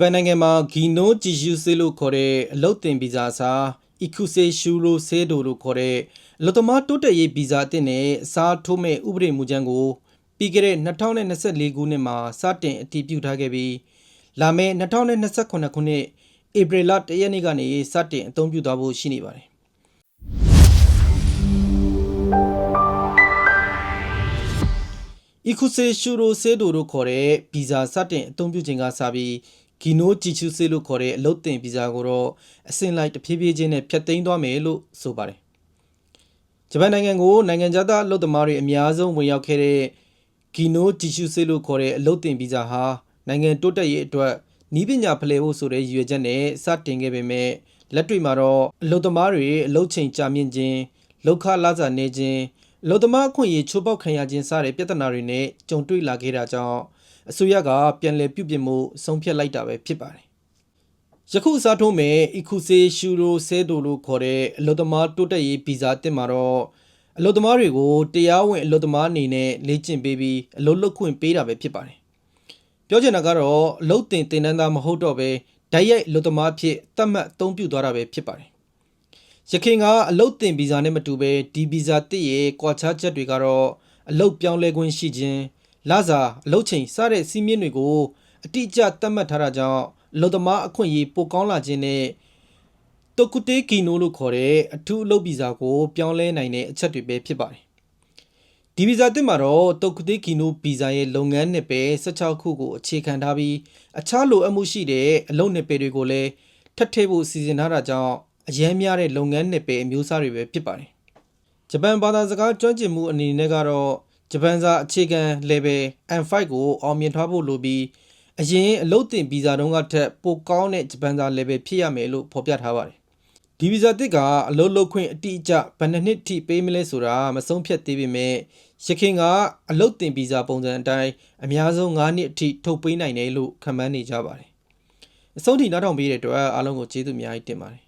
ဂျပန်နိုင်ငံမှာဂီနိုဂျီယူဆေလို့ခေါ်တဲ့အလုတ်တင်ဗီဇာအစားအီကူဆေရှူရိုဆေဒိုလို့ခေါ်တဲ့အလုတ်သမားတိုးတက်ရေးဗီဇာအသစ်နဲ့အစားထိုးမဲ့ဥပဒေမူကြမ်းကိုပြီးခဲ့တဲ့2024ခုနှစ်မှာစတင်အတည်ပြုထားခဲ့ပြီးလာမယ့်2028ခုနှစ်ဧပြီလ1ရက်နေ့ကနေစတင်အသုံးပြုသွားဖို့ရှိနေပါတယ်။အီခုဆေရှူရိုဆေဒိုတို့ခေါ်တဲ့ဗီဇာစတင်အသုံးပြုချိန်ကစပြီး ဂီနိုဂျီချူဆေလို့ခေါ်တဲ့အလုတ်တင်ဗီဇာကိုတော့အစင်လိုက်တစ်ဖြည်းဖြည်းချင်းနဲ့ဖျက်သိမ်းသွားမယ်လို့ဆိုပါတယ်။ဂျပန်နိုင်ငံကိုနိုင်ငံခြားသားအလုပ်သမားတွေအများဆုံးဝင်ရောက်ခဲ့တဲ့ဂီနိုဂျီချူဆေလို့ခေါ်တဲ့အလုတ်တင်ဗီဇာဟာနိုင်ငံတိုးတက်ရေးအတွက်နီးပညာဖလှယ်ဖို့ဆိုတဲ့ရည်ရွယ်ချက်နဲ့စတင်ခဲ့ပေမဲ့လက်တွေ့မှာတော့အလုပ်သမားတွေအလုပ်ချိန်ကြာမြင့်ခြင်းလောက်ခလာစာနေခြင်းအလုပ်သမားအခွင့်အရေးချိုးဖောက်ခံရခြင်းစတဲ့ပြဿနာတွေနဲ့ကြုံတွေ့လာခဲ့တာကြောင့် အစိုးရကပြန်လည်ပြုပြင်မှုဆုံးဖြတ်လိုက်တာပဲဖြစ်ပါတယ်။ယခုအစားထိုးမဲ့အီခုဆေရှူရိုဆဲဒိုလို့ခေါ်တဲ့အလုပ်သမားတိုးတက်ရေးဗီဇာတင်မှာတော့အလုပ်သမားတွေကိုတရားဝင်အလုပ်သမားအနေနဲ့လေ့ကျင့်ပေးပြီးအလုပ်လုပ်ခွင့်ပေးတာပဲဖြစ်ပါတယ်။ပြောချင်တာကတော့အလုပ်တင်တင်တန်းသားမဟုတ်တော့ပဲဓာတ်ရိုက်အလုပ်သမားဖြစ်သတ်မှတ်အသုံးပြုသွားတာပဲဖြစ်ပါတယ်။ရခိုင်ကအလုတ်တင်ဗီဇာနဲ့မတူပဲဒီဗီဇာတစ်ရဲ့ကွာခြားချက်တွေကတော့အလုတ်ပြောင်းလဲခွင့်ရှိခြင်း လစာအလုတ်ချိန်စတဲ့စီးမြင့်တွေကိုအတိအကျသတ်မှတ်ထားတာကြောင့်အလုတ်သမားအခွင့်အရေးပိုကောင်းလာခြင်းနဲ့တိုကူတေကီနိုလို့ခေါ်တဲ့အထူးအလုတ်ဗီဇာကိုပြောင်းလဲနိုင်တဲ့အချက်တွေပဲဖြစ်ပါတယ်။ဒီဗီဇာတစ်မှာတော့တိုကူတေကီနိုဗီဇာရဲ့လုပ်ငန်းနှစ်ပဲ16ခုကိုအခြေခံထားပြီးအခြားလိုအပ်မှုရှိတဲ့အလုပ်နှစ်ပဲတွေကိုလည်းထပ်ထည့်ဖို့စီစဉ်ထားတာကြောင့်အရန်များတဲ့လုပ်ငန်းနှစ်ပဲအမျိုးအစားတွေပဲဖြစ်ပါတယ်။ဂျပန်ဘာသာစကားကျွမ်းကျင်မှုအနေနဲ့ကတော့ ဂျပန်စာအခြေခံ level M5 ကိုအောင်မြင်ထားဖို့လိုပြီးအရင်အလုပ်တင်ဗီဇာတုန်းကထက်ပိုကောင်းတဲ့ဂျပန်စာ level ဖြစ်ရမယ်လို့ဖော်ပြထားပါတယ်။ဒီဗီဇာတစ်ကအလုပ်လုပ်ခွင့်အတိအကျဘယ်နှစ်နှစ်ထိပေးမလဲဆိုတာမဆုံးဖြတ်သေးပေမဲ့ရခိုင်ကအလုပ်တင်ဗီဇာပုံစံအတိုင်းအများဆုံး9နှစ်အထိထုတ်ပေးနိုင်တယ်လို့ခန့်မှန်းနေကြပါတယ်။အဆုံးထိနောက်ထောင်ပေးတဲ့အတွက်အားလုံးကိုကျေးဇူးအများကြီးတင်ပါတယ်